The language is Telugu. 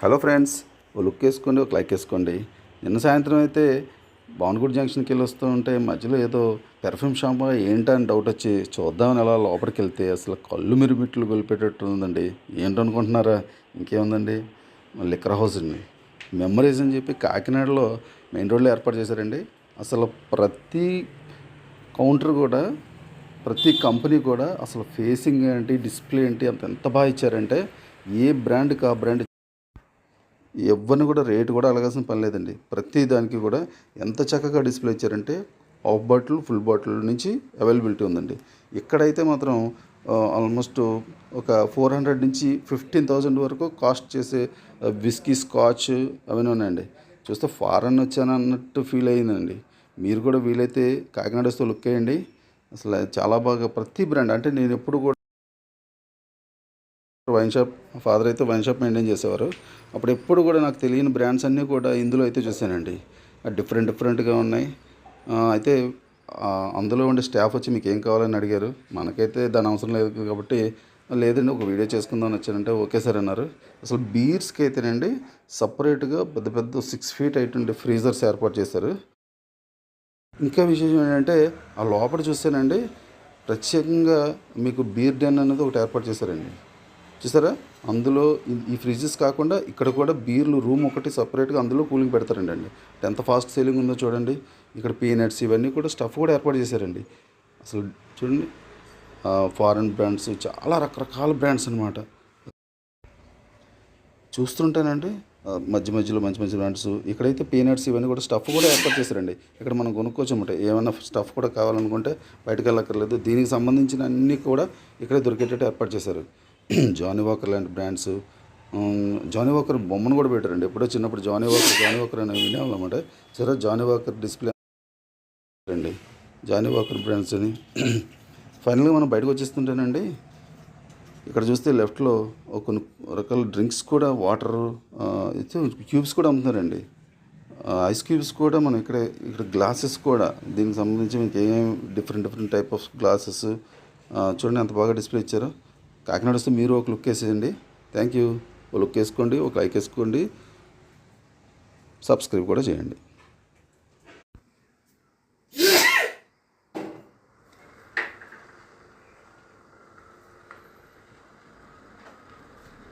హలో ఫ్రెండ్స్ ఓ లుక్ వేసుకోండి ఒక లైక్ వేసుకోండి. నిన్న సాయంత్రం అయితే భావనగుడి జంక్షన్కి వెళ్ళి వస్తూ ఉంటే మధ్యలో ఏదో పెర్ఫ్యూమ్ షాంపూ ఏంటని డౌట్ వచ్చి చూద్దామని అలా లోపలికి వెళ్తే అసలు కళ్ళు మిరుమిట్లు గొలిపేటట్టు ఉందండి ఏంటనుకుంటున్నారా? ఇంకేముందండి? లిక్కర్ హౌస్ అండి. మెమరీస్ అని చెప్పి కాకినాడలో మెయిన్ రోడ్లో ఏర్పాటు చేశారండి. అసలు ప్రతి కౌంటర్ కూడా ప్రతి కంపెనీ కూడా అసలు ఫేసింగ్ ఏంటి డిస్ప్లే ఏంటి అంత ఎంత బాగా ఇచ్చారంటే ఏ బ్రాండ్కి ఆ బ్రాండ్ ఎవరిని కూడా రేటు కూడా అలగాల్సిన పని లేదండి. ప్రతి దానికి కూడా ఎంత చక్కగా డిస్ప్లే ఇచ్చారంటే హాఫ్ బాటిల్ ఫుల్ బాటిల్ నుంచి అవైలబిలిటీ ఉందండి. ఇక్కడైతే మాత్రం ఆల్మోస్ట్ ఒక ఫోర్ హండ్రెడ్ నుంచి ఫిఫ్టీన్ థౌజండ్ వరకు కాస్ట్ చేసే విస్కీ స్కాచ్ అవన్నీ ఉన్నాయండి. చూస్తే ఫారెన్ వచ్చాను అన్నట్టు ఫీల్ అయ్యిందండి. మీరు కూడా వీలైతే కాకినాడ వస్తే లుక్ వేయండి. అసలు చాలా బాగా ప్రతి బ్రాండ్ అంటే నేను ఎప్పుడు కూడా వైన్ షాప్ ఫాదర్ అయితే వైన్ షాప్ మెయింటైన్ చేసేవారు. అప్పుడు ఎప్పుడు కూడా నాకు తెలియని బ్రాండ్స్ అన్నీ కూడా ఇందులో అయితే చూశానండి డిఫరెంట్ డిఫరెంట్గా ఉన్నాయి. అయితే అందులో ఉండే స్టాఫ్ వచ్చి మీకు ఏం కావాలని అడిగారు? మనకైతే దాని అవసరం లేదు కాబట్టి లేదండి ఒక వీడియో చేసుకుందాం అని వచ్చానంటే ఓకే సార్ అన్నారు. అసలు బీర్స్కి అయితేనండి సపరేట్గా పెద్ద పెద్ద సిక్స్ ఫీట్ హైట్ ఫ్రీజర్స్ ఏర్పాటు చేశారు. ఇంకా విశేషం ఏంటంటే ఆ లోపల చూస్తేనండి ప్రత్యేకంగా మీకు బీర్ డెన్ అనేది ఒకటి ఏర్పాటు చేశారండి. చూసారా? అందులో ఈ- ఫ్రిడ్జెస్ కాకుండా ఇక్కడ కూడా బీర్లు రూమ్ ఒకటి సపరేట్గా అందులో కూలింగ్ పెడతారండి అండి ఎంత ఫాస్ట్ సేలింగ్ ఉందో చూడండి. ఇక్కడ పీనట్స్ ఇవన్నీ కూడా స్టఫ్ కూడా ఏర్పాటు చేశారండి. అసలు చూడండి. ఫారెన్ బ్రాండ్స్ చాలా రకరకాల బ్రాండ్స్ అనమాట చూస్తుంటేనండి మధ్య మధ్యలో మంచి మంచి బ్రాండ్స్. ఇక్కడైతే పీనట్స్ ఇవన్నీ కూడా స్టఫ్ కూడా ఏర్పాటు చేశారండి. ఇక్కడ మనం కొనుక్కోవచ్చు అనమాట ఏమైనా స్టఫ్ కూడా కావాలనుకుంటే బయటకు వెళ్ళక్కర్లేదు దీనికి సంబంధించిన అన్నీ కూడా ఇక్కడే దొరికేటట్టు ఏర్పాటు చేశారు. జానీ వాకర్ లాంటి బ్రాండ్స్ జానీ వాకర్ బొమ్మను కూడా పెట్టారండి. ఎప్పుడో చిన్నప్పుడు జానీ వాకర్ జానీ వాకర్ అని వినేవాళ్ళమాట సరే జానీ వాకర్ డిస్ప్లే అండి. జానీ వాకర్ బ్రాండ్స్ అని. ఫైనల్గా మనం బయటకు వచ్చేస్తుంటేనండి ఇక్కడ చూస్తే లెఫ్ట్లో కొన్ని రకాల డ్రింక్స్ కూడా వాటర్ క్యూబ్స్ కూడా అమ్ముతున్నారండి. ఐస్ క్యూబ్స్ కూడా మనం ఇక్కడ ఇక్కడ గ్లాసెస్ కూడా దీనికి సంబంధించి ఇంకేమేమి different different type of glasses చూడండి ఎంత బాగా డిస్ప్లే ఇచ్చారో. కాకినాడ వస్తే మీరు ఒక లుక్ వేసేయండి. థ్యాంక్ యూ ఒక లుక్ వేసుకోండి ఒక లైక్ వేసుకోండి. సబ్స్క్రైబ్ కూడా చేయండి.